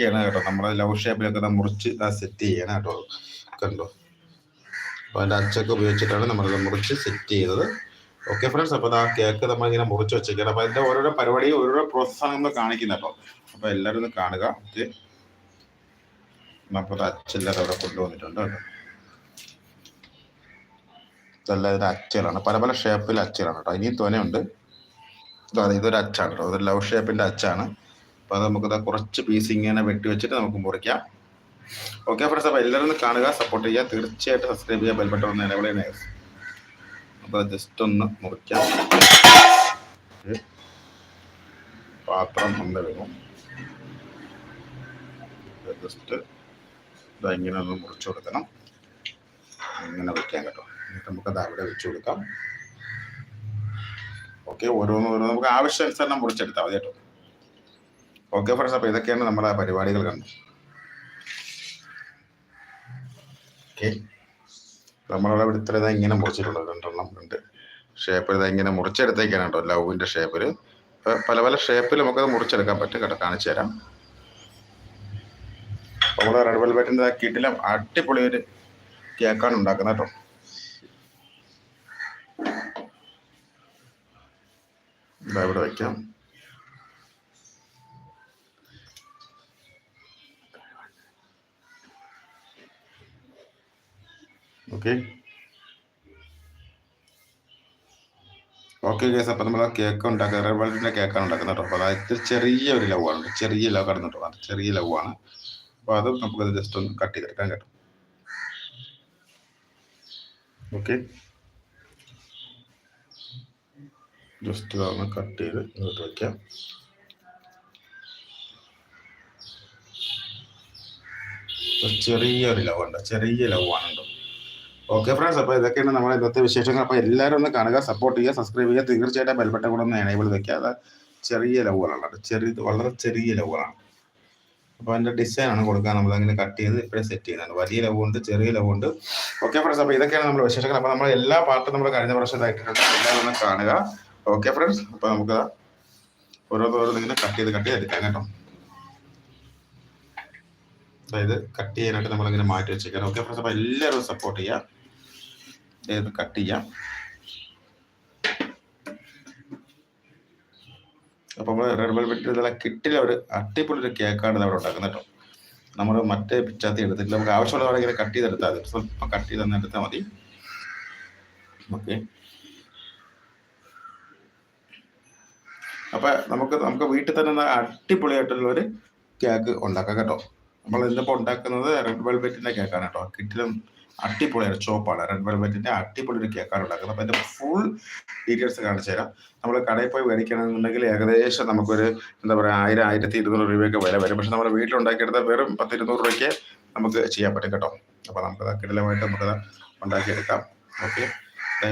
മുറിക്കുകയാണ് കേട്ടോ. നമ്മുടെ ലവ് ഷേപ്പിലൊക്കെ മുറിച്ച് സെറ്റ് ചെയ്യണം കേട്ടോ. കണ്ടോ? അപ്പോൾ അതിന്റെ അച്ചൊക്കെ ഉപയോഗിച്ചിട്ടാണ് നമ്മളിത് മുറിച്ച് സെറ്റ് ചെയ്തത്. ഓക്കെ ഫ്രണ്ട്സ് അപ്പോൾ ആ കേക്ക് നമ്മളിങ്ങനെ മുറിച്ച് വെച്ചേക്കണം. അപ്പോൾ അതിന്റെ ഓരോരോ പരിപാടിയും ഓരോരോ പ്രോസസ്സാണ് നമ്മൾ കാണിക്കുന്നത് കേട്ടോ. അപ്പോൾ എല്ലാവരും ഒന്ന് കാണുക. ഓക്കെ അപ്പോൾ അച്ചെല്ലാവരും അവിടെ കൊണ്ടുവന്നിട്ടുണ്ട് കേട്ടോ. ഇതെല്ലാം ഇതിന്റെ അച്ചുകളാണ്. പല പല ഷേപ്പിൽ അച്ചുകളാണ് കേട്ടോ. ഇനിയും തോനെയുണ്ട്. ഇതൊരു അച്ചാണ് കേട്ടോ. ഇതൊരു ലവ് ഷേപ്പിന്റെ അച്ചാണ്. അപ്പോൾ അത് നമുക്കത് കുറച്ച് പീസ് ഇങ്ങനെ വെട്ടി വെച്ചിട്ട് നമുക്ക് മുറിക്കാം. ഓക്കെ ഫ്രണ്ട്സ് അപ്പോൾ എല്ലാവരും കാണുക സപ്പോർട്ട് ചെയ്യുക. തീർച്ചയായിട്ടും സബ്സ്ക്രൈബ് ചെയ്യുക ബെൽബട്ടൺ ഒന്ന് അപ്പൊ അപ്പോൾ ജസ്റ്റ് ഒന്ന് മുറിക്കാം. പാത്രം ഒന്ന് ജസ്റ്റ് ഇങ്ങനെ ഒന്ന് മുറിച്ചു കൊടുക്കണം. ഇങ്ങനെ വെക്കാം കേട്ടോ. എന്നിട്ട് നമുക്കത് അവിടെ വെച്ചു കൊടുക്കാം. ഓക്കെ ഓരോന്ന് ഓരോന്ന് നമുക്ക് ആവശ്യാനുസരണം മുറിച്ചെടുത്താൽ മതി കേട്ടോ. ഓക്കെ ഫ്രണ്ട്സ് അപ്പോൾ ഇതൊക്കെയാണ് നമ്മുടെ പരിപാടികൾ കണ്ടത് ഓക്കെ. നമ്മളവിടെ ഇവിടുത്തെ ഇതാ ഇങ്ങനെ മുറിച്ചിട്ടുള്ളത് രണ്ടെണ്ണം ഉണ്ട്. ഷേപ്പ് ഇതാ ഇങ്ങനെ മുറിച്ചെടുത്തേക്കാണ് കേട്ടോ ലവിന്റെ ഷേപ്പിൽ പല പല ഷേപ്പിൽ നമുക്കത് മുറിച്ചെടുക്കാൻ പറ്റും കേട്ടോ കാണിച്ചു തരാം. നമ്മുടെ റെഡ് വെൽവെറ്റിന്റെ കിട്ടിലും അടിപൊളി ഒരു കേക്കാണ് ഉണ്ടാക്കുന്നത് കേട്ടോ. ഇവിടെ വയ്ക്കാം ഓക്കെ ഓക്കെ കേസ് അപ്പം നമ്മൾ ആ കേക്ക് ഉണ്ടാക്കുക റെഡ് വെൽവെറ്റിന്റെ കേക്കാണ് ഉണ്ടാക്കുന്നത് കേട്ടോ. അപ്പോൾ അത് ചെറിയ ഒരു ലവ് ആണ് ചെറിയ ലവ് കടന്നു കേട്ടോ. അത് ചെറിയ ലവ് ആണ്. അപ്പോൾ അത് നമുക്കത് ജസ്റ്റ് ഒന്ന് കട്ട് ചെയ്തെടുക്കാൻ കേട്ടോ. ഓക്കെ ജസ്റ്റ് ഇതൊന്ന് കട്ട് ചെയ്ത് ഇങ്ങോട്ട് വയ്ക്കാം ചെറിയൊരു ലവ് ഉണ്ട്. ചെറിയ ലവ് ആണ് കേട്ടോ ഓക്കെ ഫ്രണ്ട്സ് അപ്പോൾ ഇതൊക്കെയാണ് നമ്മുടെ ഇന്നത്തെ വിശേഷങ്ങൾ. അപ്പോൾ എല്ലാവരും ഒന്ന് കാണുക സപ്പോർട്ട് ചെയ്യുക സബ്സ്ക്രൈബ് ചെയ്യുക. തീർച്ചയായിട്ടും ബെൽബട്ടൺ കൂടെ ഒന്ന് എനേബിൾ വെക്കുക. അത് ചെറിയ ലവുകളാണ് ചെറിയ വളരെ ചെറിയ ലവുകളാണ് അപ്പോൾ അതിന്റെ ഡിസൈനാണ് കൊടുക്കാൻ നമ്മൾ അങ്ങനെ കട്ട് ചെയ്ത് ഇപ്പോഴും സെറ്റ് ചെയ്യുന്നത്. വലിയ ലവുണ്ട് ചെറിയ ലവുണ്ട് ഓക്കെ ഫ്രണ്ട്സ് അപ്പോൾ ഇതൊക്കെയാണ് നമ്മുടെ വിശേഷങ്ങൾ. അപ്പോൾ നമ്മൾ എല്ലാ പാർട്ടും നമ്മൾ കഴിഞ്ഞ വർഷം ഇതായിട്ടുണ്ട്. എല്ലാവരും ഒന്ന് കാണുക. ഓക്കെ ഫ്രണ്ട്സ് അപ്പോൾ നമുക്ക് ഓരോന്നോരോന്ന് ഇങ്ങനെ കട്ട് ചെയ്ത് കട്ട് ചെയ്ത് എടുക്കാം കേട്ടോ. അതായത് കട്ട് ചെയ്യാനായിട്ട് നമ്മളിങ്ങനെ മാറ്റി വെച്ചേക്കാം ഓക്കെ ഫ്രണ്ട്സ് അപ്പോൾ എല്ലാവരും സപ്പോർട്ട് ചെയ്യാം ഇത് കട്ട് ചെയ്യാം. അപ്പോൾ നമ്മൾ റെഡ് വെൽവെറ്റ് ഇതെല്ലാം കിട്ടില്ല ഒരു അട്ടിപ്പൊളി ഒരു കേക്കാണ് ഇത് അവിടെ ഉണ്ടാക്കുന്നത് കേട്ടോ. നമ്മൾ മറ്റേ പിച്ചാത്തി എടുത്തിട്ട് നമുക്ക് ആവശ്യമുള്ള ഇങ്ങനെ കട്ട് ചെയ്തെടുത്താൽ മതി. സ്വല്പം കട്ട് ചെയ്ത് തന്നെ എടുത്താൽ മതി. ഓക്കെ അപ്പൊ നമുക്ക് നമുക്ക് വീട്ടിൽ തന്നെ അടിപൊളിയായിട്ടുള്ള ഒരു കേക്ക് ഉണ്ടാക്കാം കേട്ടോ. നമ്മൾ ഇന്നിപ്പോൾ ഉണ്ടാക്കുന്നത് റെഡ് വെൽവെറ്റിന്റെ കേക്കാണ് കേട്ടോ. കിറ്റിലും അടിപൊളിയാണ് ചോപ്പാണ്. റെഡ് വെൽവെറ്റിന്റെ അടിപൊളി ഒരു കേക്കാണ് ഉണ്ടാക്കുന്നത്. അപ്പൊ അതിന്റെ ഫുൾ ഡീറ്റെയിൽസ് കാണിച്ചു തരാം. നമ്മൾ കടയിൽ പോയി മേടിക്കണമെന്നുണ്ടെങ്കിൽ ഏകദേശം നമുക്കൊരു എന്താ പറയുക ആയിരം ആയിരത്തി ഇരുന്നൂറ് രൂപയൊക്കെ വില വരും. പക്ഷെ നമ്മുടെ വീട്ടിലുണ്ടാക്കിയെടുത്താൽ വെറും പത്ത് ഇരുന്നൂറ് രൂപയ്ക്ക് നമുക്ക് ചെയ്യാൻ പറ്റും കേട്ടോ. അപ്പൊ നമുക്ക് കിടലമായിട്ട് നമുക്കത് ഉണ്ടാക്കിയെടുക്കാം. ഓക്കെ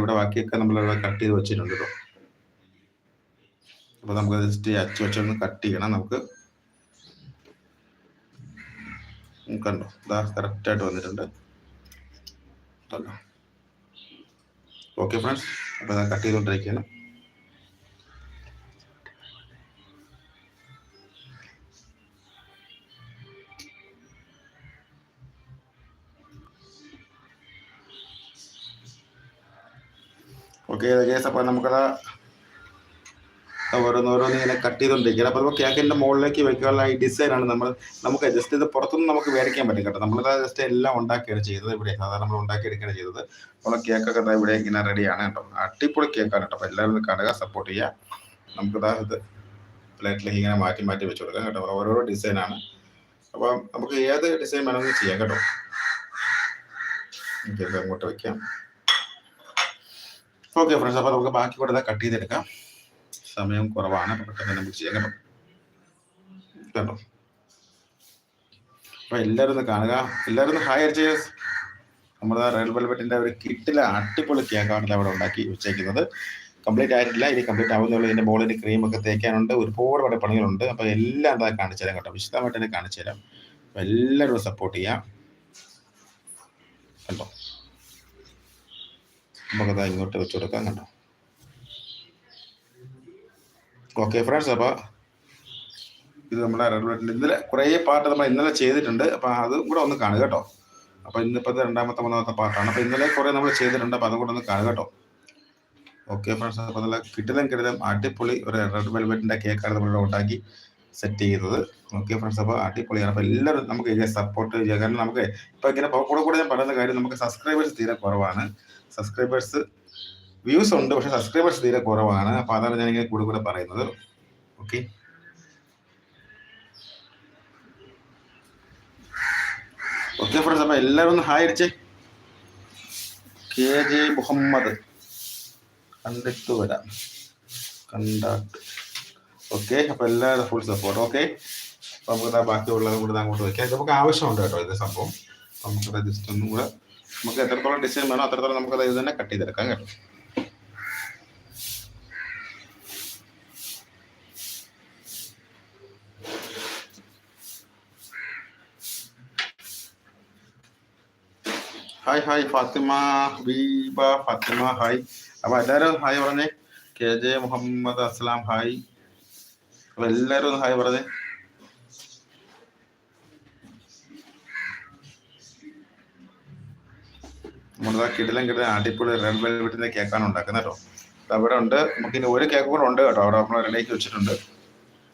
ഇവിടെ ബാക്കിയൊക്കെ നമ്മൾ കട്ട് ചെയ്ത് വെച്ചിട്ടുണ്ട് കേട്ടോ. അപ്പൊ നമുക്ക് ജസ്റ്റ് അച്ചു വെച്ചൊന്ന് കട്ട് ചെയ്യണം നമുക്ക്. കണ്ടോ? ഇതാ കറക്റ്റായിട്ട് വന്നിട്ടുണ്ട്. കണ്ടോ ഓക്കെ ഫ്രണ്ട്സ് അപ്പോൾ ഇതാ കട്ട് ചെയ്തുകൊണ്ടിരിക്കുകയാണ് ഓക്കെ കേസ് അപ്പോൾ നമുക്കത് ഓരോന്നോരോന്ന് ഇങ്ങനെ കട്ട് ചെയ്തുകൊണ്ടിരിക്കുകയാണ് അപ്പോൾ നമുക്ക് കേക്കിന്റെ മുകളിലേക്ക് വെക്കാനുള്ള ഈ ഡിസൈനാണ് നമ്മൾ നമുക്ക് ജസ്റ്റ് ഇത് പുറത്തുനിന്ന് നമുക്ക് മേടിക്കാൻ പറ്റും കേട്ടോ. നമ്മൾ ജസ്റ്റ് എല്ലാം ഉണ്ടാക്കിയാണ് ചെയ്തത് ഇവിടെ. സാധാരണ നമ്മൾ ഉണ്ടാക്കിയെടുക്കുകയാണ് ചെയ്തത്. നമ്മളെ കേക്കൊക്കെ ഇവിടെ ഇങ്ങനെ റെഡിയാണ് കേട്ടോ. അടിപൊളി കേക്കാണ് കേട്ടോ. അപ്പോൾ എല്ലാവരും കാണുക സപ്പോർട്ട് ചെയ്യുക നമുക്കിതാ ഇത് പ്ലേറ്റിലേക്ക് ഇങ്ങനെ മാറ്റി മാറ്റി വെച്ച് കൊടുക്കാം കേട്ടോ. ഓരോരോ ഡിസൈനാണ് അപ്പോൾ നമുക്ക് ഏത് ഡിസൈൻ വേണമെങ്കിലും ചെയ്യാം കേട്ടോ. അങ്ങോട്ട് വെക്കാം. ഓക്കെ ഫ്രണ്ട്സ് അപ്പോൾ നമുക്ക് ബാക്കി കൂടെ കട്ട് ചെയ്തെടുക്കാം. സമയം കുറവാണ്. പെട്ടെന്ന് നമുക്ക് ചെയ്യാൻ കേട്ടോ കേട്ടോ അപ്പോൾ എല്ലാവരും ഒന്ന് കാണുക. എല്ലാവരും ഒന്ന് ചെയ്യേഴ്സ് നമ്മുടെ റെഡ് വെൽവെറ്റിന്റെ ഒരു കിട്ടിലെ അടിപൊളി കേക്കാണ് അവിടെ ഉണ്ടാക്കി വെച്ചേക്കുന്നത്. കംപ്ലീറ്റ് ആയിട്ടില്ല. ഇനി കംപ്ലീറ്റ് ആവുന്നുള്ളൂ ഇതിന്റെ മുകളിൽ ക്രീം ഒക്കെ തേക്കാനുണ്ട്. ഒരുപാട് അവിടെ പണികളുണ്ട്. അപ്പൊ എല്ലാം എന്താ കാണിച്ചു തരാം കേട്ടോ. വിശദമായിട്ട് തന്നെ കാണിച്ചു തരാം. അപ്പൊ എല്ലാവരും സപ്പോർട്ട് ചെയ്യാം. കണ്ടോ? നമുക്കത് ഇങ്ങോട്ട് വെച്ചു കൊടുക്കാം. കണ്ടോ? ഓക്കെ ഫ്രണ്ട്സ് അപ്പോൾ ഇത് നമ്മുടെ റെഡ് ഇന്നലെ കുറേ പാട്ട് നമ്മൾ ഇന്നലെ ചെയ്തിട്ടുണ്ട്. അപ്പോൾ അതും കൂടെ ഒന്ന് കാണുക കേട്ടോ. അപ്പോൾ ഇന്നിപ്പോൾ രണ്ടാമത്തെ മൂന്നാമത്തെ പാട്ടാണ്. അപ്പോൾ ഇന്നലെ കുറേ നമ്മൾ ചെയ്തിട്ടുണ്ട്. അപ്പോൾ അതും കൂടെ ഒന്ന് കാണുക കേട്ടോ. ഓക്കെ ഫ്രണ്ട്സ് അപ്പോൾ നല്ല കിടിലം കിടിലം അടിപൊളി ഒരു റെഡ് വെൽവെറ്റിന്റെ കേക്കാണ് നമ്മൾ ഉണ്ടാക്കി സെറ്റ് ചെയ്തത്. ഓക്കെ ഫ്രണ്ട്സ് അപ്പോൾ അടിപൊളിയാണ്. അപ്പോൾ എല്ലാവരും നമുക്ക് സപ്പോർട്ട് ചെയ്യുക. കാരണം നമുക്ക് ഇപ്പോൾ ഇങ്ങനെ കൂടെ കൂടെ ഞാൻ പറയുന്ന കാര്യം നമുക്ക് സബ്സ്ക്രൈബേഴ്സ് തീരെ കുറവാണ്. സബ്സ്ക്രൈബേഴ്സ് വ്യൂസ് ഉണ്ട് പക്ഷെ സബ്സ്ക്രൈബേഴ്സ് തീരെ കുറവാണ്. അപ്പൊ അതാണ് ഞാൻ ഇങ്ങനെ കൂടെ കൂടെ പറയുന്നത്. ഓക്കെ ഓക്കെ ഫ്രണ്ട്സ് അപ്പൊ എല്ലാവരും ഒന്ന് ഹായ് അടിച്ചേ. K J Muhammad. കണ്ടിട്ട് വരാം. കണ്ടാട്ട്. ഓക്കെ അപ്പൊ എല്ലാവരും ഫുൾ സപ്പോർട്ട് ഓക്കെ നമുക്ക് ബാക്കിയുള്ളതും കൂടെ അങ്ങോട്ട് വെക്കാം നമുക്ക് ആവശ്യമുണ്ട് കേട്ടോ ഇത് സംഭവം. നമുക്ക് ജസ്റ്റ് ഒന്നും കൂടെ നമുക്ക് എത്രത്തോളം ഡിസൈൻ വേണോ അത്രത്തോളം നമുക്കത് ഇത് തന്നെ കട്ട് ചെയ്തെടുക്കാം കേട്ടോ. ഹായ് ഹായ് ഫാത്തിമ ഹബീബ ഫാത്തിമ ഹായ് അപ്പൊ എല്ലാവരും ഹായ് പറഞ്ഞേ. കെ ജെ മുഹമ്മദ് അസ്ലാം ഹായ് അപ്പൊ എല്ലാവരും ഒന്ന് ഹായ് പറഞ്ഞേ. നമ്മളിതാ കിടിലം കിടിലം അടിപൊളി റെഡ് വെൽവെറ്റിന്റെ കേക്കാണ് ഉണ്ടാക്കുന്നത് കേട്ടോ. അവിടെ ഉണ്ട്. നമുക്ക് ഇനി ഒരു കേക്ക് കൂടെ ഉണ്ട് കേട്ടോ. അവിടെ നമ്മൾ റെഡിയാക്കി വെച്ചിട്ടുണ്ട്.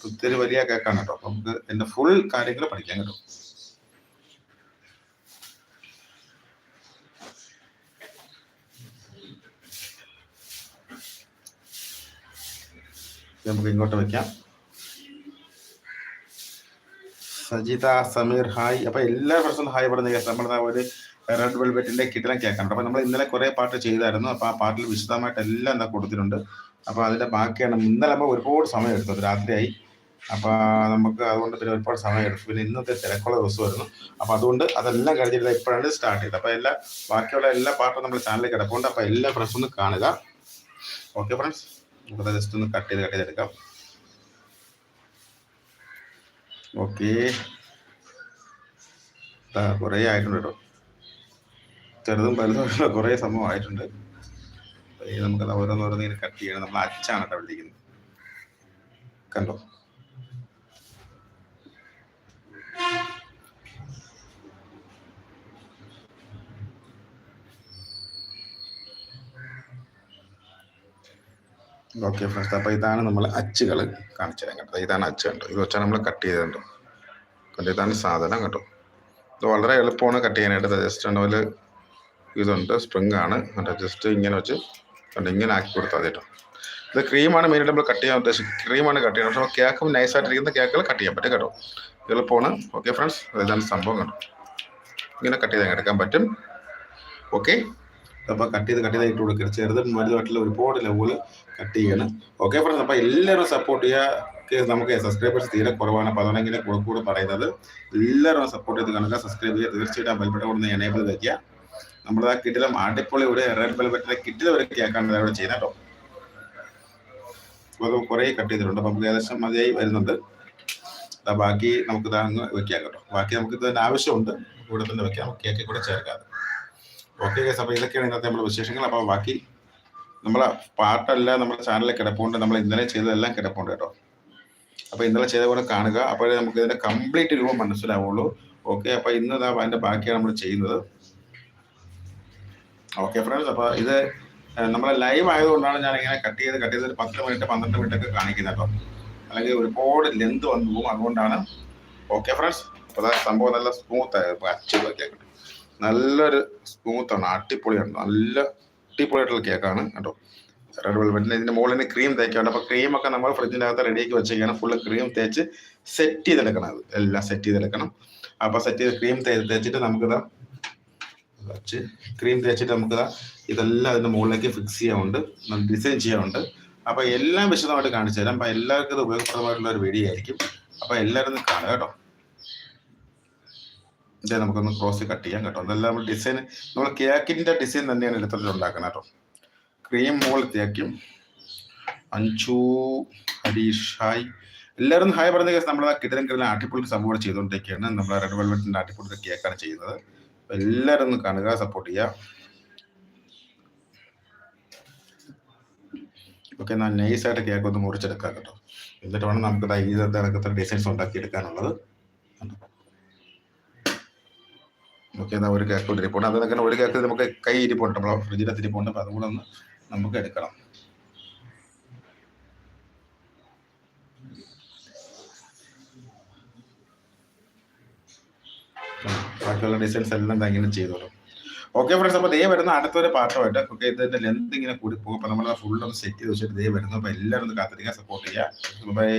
ഒത്തിരി വലിയ കേക്കാണ് കേട്ടോ. നമുക്ക് എന്റെ ഫുൾ കാര്യങ്ങൾ പഠിക്കാം കേട്ടോ. നമുക്ക് ഇങ്ങോട്ട് വെക്കാം. സജിത സമീർ ഹായ്. അപ്പൊ എല്ലാ ഫ്രണ്ട്സും ഹായ് പറഞ്ഞ കേസ് നമ്മുടെ ഒരു റെഡ് വെൽവെറ്റിന്റെ കിട്ടിലും കേൾക്കണം. അപ്പൊ നമ്മൾ ഇന്നലെ കുറെ പാട്ട് ചെയ്തായിരുന്നു. അപ്പൊ ആ പാട്ടിൽ വിശദമായിട്ട് എല്ലാം എന്താ കൊടുത്തിട്ടുണ്ട്. അപ്പൊ അതിന്റെ ബാക്കിയാണ് ഇന്നലെ നമ്മൾ ഒരുപാട് സമയം എടുത്തത് രാത്രിയായി. അപ്പൊ നമുക്ക് അതുകൊണ്ട് പിന്നെ ഒരുപാട് സമയം എടുത്തു. പിന്നെ ഇന്നത്തെ തിരക്കുള്ള ദിവസമായിരുന്നു. അപ്പൊ അതുകൊണ്ട് അതെല്ലാം കഴിഞ്ഞിട്ട് ഇപ്പോഴാണ് സ്റ്റാർട്ട് ചെയ്തത്. അപ്പൊ എല്ലാ ബാക്കിയുള്ള എല്ലാ പാട്ടും നമ്മുടെ ചാനലിൽ കിടപ്പുണ്ട്. അപ്പൊ എല്ലാ ഫ്രണ്ട്സും കാണുക. ഓക്കെ ഫ്രണ്ട്സ് നമുക്ക് ജസ്റ്റ് ഒന്ന് കട്ട് ചെയ്ത് കട്ട് ചെയ്തെടുക്കാം. ഓക്കെ കുറേ ആയിട്ടുണ്ട് കേട്ടോ. ചെറുതും വലുതുമായിട്ടുള്ള കുറേ സംഭവം ആയിട്ടുണ്ട്. നമുക്കത് ഓരോന്നോരോന്ന് ഇങ്ങനെ കട്ട് ചെയ്യണം. നമ്മൾ അച്ചാണ് കേട്ടോ വിളിക്കുന്നത്. കണ്ടോ? ഓക്കെ ഫ്രണ്ട്സ് അപ്പോൾ ഇതാണ് നമ്മൾ അച്ചുകൾ കാണിച്ചു തരാം കേട്ടോ ഇതാണ് അച്ച് കേട്ടോ ഇത് വെച്ചാൽ നമ്മൾ കട്ട് ചെയ്തിട്ടുണ്ട് കണ്ടോ? ഇതാണ് സാധനം കേട്ടോ ഇത് വളരെ എളുപ്പമാണ് കട്ട് ചെയ്യാനായിട്ട്. ജസ്റ്റ് ഉണ്ടതിൽ ഇതുണ്ട്. സ്പ്രിങ് ആണ്. കേട്ടോ ജസ്റ്റ് ഇങ്ങനെ വെച്ച് കണ്ടോ? ഇങ്ങനെ ആക്കി കൊടുത്താൽ കേട്ടോ. ഇത് ക്രീമാണ് മെയിനായിട്ട് നമ്മൾ കട്ട് ചെയ്യാൻ ഉദ്ദേശിക്കുന്നത്. ക്രീമാണ് കട്ട് ചെയ്യുന്നത് പക്ഷേ കേക്കും നൈസായിട്ടിരിക്കുന്ന കേക്കുകൾ കട്ട് ചെയ്യാൻ പറ്റും കേട്ടോ. എളുപ്പമാണ്. ഓക്കെ ഫ്രണ്ട്സ് ഇതാണ് സംഭവം കേട്ടോ ഇങ്ങനെ കട്ട് ചെയ്ത് എടുക്കാൻ പറ്റും. ഓക്കെ അപ്പോൾ കട്ട് ചെയ്ത് കട്ട് ചെയ്തായിട്ട് കൊടുക്കുക ചെറുതും വലുതുമായിട്ടുള്ള ഒരുപാട് ലെവൽ കട്ട് ചെയ്യണം. ഓക്കെ ഫ്രണ്ട്സ് അപ്പോൾ എല്ലാവരും സപ്പോർട്ട് ചെയ്യുക നമുക്ക് സബ്സ്ക്രൈബേഴ്സ് തീരെ കുറവാണ്. അപ്പോൾ അതുകൊണ്ടെങ്കിൽ കൂടെ കൂടെ പറയുന്നത്. എല്ലാവരും സപ്പോർട്ട് ചെയ്ത് കാണുക സബ്സ്ക്രൈബ് ചെയ്യുക. തീർച്ചയായിട്ടും ബെൽബട്ടൺ കൊടുത്ത് എനേബിൾ വയ്ക്കുക നമ്മുടെ ആ കിട്ടിലും അടിപൊളി ഒരു റെഡ് വെൽവെറ്റിലെ കിറ്റിൽ ഒരു കേക്കാണ് അവിടെ ചെയ്യുന്നത് കേട്ടോ. അപ്പോൾ കുറെ കട്ട് ചെയ്തിട്ടുണ്ട്. അപ്പോൾ നമുക്ക് ഏകദേശം മതിയായി വരുന്നുണ്ട്. ബാക്കി നമുക്ക് ഇതാ വെക്കാം കേട്ടോ. ബാക്കി നമുക്ക് ഇതിന്റെ ആവശ്യമുണ്ട്. കൂടെ തന്നെ വെക്കാം. കേക്കിൽ കൂടെ ചേർക്കാതെ. ഓക്കെ ഗൈസ് അപ്പോൾ ഇതൊക്കെയാണ് ഇന്നത്തെ നമ്മുടെ വിശേഷങ്ങൾ. അപ്പോൾ ബാക്കി നമ്മളെ പാട്ടെല്ലാം നമ്മുടെ ചാനലിൽ കിടപ്പുണ്ട്. നമ്മൾ ഇന്നലെ ചെയ്തതെല്ലാം കിടപ്പുണ്ട് കേട്ടോ. അപ്പോൾ ഇന്നലെ ചെയ്ത പോലെ കാണുക. അപ്പോഴേ നമുക്ക് ഇതിന്റെ കംപ്ലീറ്റ് രൂപം മനസ്സിലാവുള്ളൂ. ഓക്കെ അപ്പോൾ ഇന്ന് അതിന്റെ ബാക്കിയാണ് നമ്മൾ ചെയ്യുന്നത്. ഓക്കെ ഫ്രണ്ട്സ് അപ്പോൾ ഇത് നമ്മളെ ലൈവ് ആയതുകൊണ്ടാണ് ഞാൻ ഇങ്ങനെ കട്ട് ചെയ്ത് കട്ട് ചെയ്ത് ഒരു പത്ത് മിനിറ്റ് പന്ത്രണ്ട് മിനിറ്റ് ഒക്കെ കാണിക്കുന്നത് കേട്ടോ. അല്ലെങ്കിൽ ഒരുപാട് ലെന്ത് വന്നു പോകും. അതുകൊണ്ടാണ്. ഓക്കെ ഫ്രണ്ട്സ് അപ്പോൾ സംഭവം നല്ല സ്മൂത്ത് ആയിരുന്നു അച്ചുകളൊക്കെ നല്ലൊരു സ്മൂത്താണ് അടിപൊളിയാണ്. നല്ല അടിപൊളിയായിട്ടുള്ള കേക്കാണ് കേട്ടോ. റെഡ് വെൽവെറ്റിന് ഇതിന്റെ മുകളിൽ ക്രീം തേക്കാണ്ട് അപ്പൊ ക്രീം ഒക്കെ നമ്മൾ ഫ്രിഡ്ജിനകത്ത് റെഡിയാക്കി വെച്ചിരിക്കുകയാണ്. ഫുള്ള് ക്രീം തേച്ച് സെറ്റ് ചെയ്തെടുക്കണം അത്. എല്ലാം സെറ്റ് ചെയ്തെടുക്കണം. അപ്പൊ സെറ്റ് ചെയ്ത് ക്രീം തേച്ചിട്ട് നമുക്കിതാ വെച്ച് ക്രീം തേച്ചിട്ട് നമുക്കിതാ ഇതെല്ലാം അതിന്റെ മുകളിലേക്ക് ഫിക്സ് ചെയ്യാറുണ്ട് ഡിസൈൻ ചെയ്യാറുണ്ട് അപ്പൊ എല്ലാം വിശദമായിട്ട് കാണിച്ചു തരാം അപ്പൊ എല്ലാവർക്കും ഇത് ഉപയോഗപ്രദമായിട്ടുള്ള ഒരു വീഡിയോ ആയിരിക്കും. അപ്പൊ എല്ലാവരും കാണുക കേട്ടോ. ഇതേ നമുക്കൊന്ന് ക്രോസ് കട്ട് ചെയ്യാം കേട്ടോ. അതെല്ലാം നമ്മൾ ഡിസൈൻ നമ്മൾ കേക്കിന്റെ ഡിസൈൻ തന്നെയാണ് എടുത്തിട്ട് ഉണ്ടാക്കുന്നത് കേട്ടോ. ക്രീം മോൾ തേക്കും. അഞ്ചു ഹരീഷ് ഹായ് എല്ലാവരും ഹായ് പറഞ്ഞ കേസ് നമ്മൾ കിടലും കിടലും അടിപൊളി സംഭവം ചെയ്തുകൊണ്ടിരിക്കുകയാണ്. നമ്മൾ റെഡ് വെൽവെറ്റിന്റെ അടിപൊളി കേക്കാണ് ചെയ്യുന്നത്. എല്ലാവരും ഒന്ന് കാണുക സപ്പോർട്ട് ചെയ്യുക. ഓക്കെ എന്നാൽ നൈസായിട്ട് കേക്ക് ഒന്ന് മുറിച്ചെടുക്കാം കേട്ടോ. എന്നിട്ട് വേണം നമുക്ക് ഈ കണക്കത്തെ ഡിസൈൻസ് ഉണ്ടാക്കി എടുക്കാനുള്ളത് ഓക്കെ എന്നാൽ ഒരു കേക്ക് കൂടി ഇരിപ്പുണ്ട് അത് അങ്ങനെ ഒരു കേക്ക് നമുക്ക് കൈ ഇരിപ്പുണ്ട്. നമ്മളെ ഫ്രിഡ്ജിനകത്ത് ഇരിപ്പുണ്ട്. അപ്പോൾ അതുകൂടെ ഒന്ന് നമുക്ക് എടുക്കണം. ബാക്കിയുള്ള ഡിസൈൻസ് എല്ലാം ഇങ്ങനെ ചെയ്തോളൂ. ഓക്കെ ഫ്രണ്ട്സ് അപ്പോൾ ദേ വരുന്ന അടുത്തൊരു പാട്ടുമായിട്ട് ഓക്കെ ഇതിന്റെ ലെന്ത് ഇങ്ങനെ കൂടി പോകും. അപ്പോൾ നമ്മൾ ഫുൾ ഒന്ന് സെറ്റ് ചെയ്ത് വെച്ചിട്ട് ദേ വരുന്നു. അപ്പോൾ എല്ലാവരും ഒന്ന് കാത്തിരിക്കാൻ സപ്പോർട്ട് ചെയ്യുക. ബൈ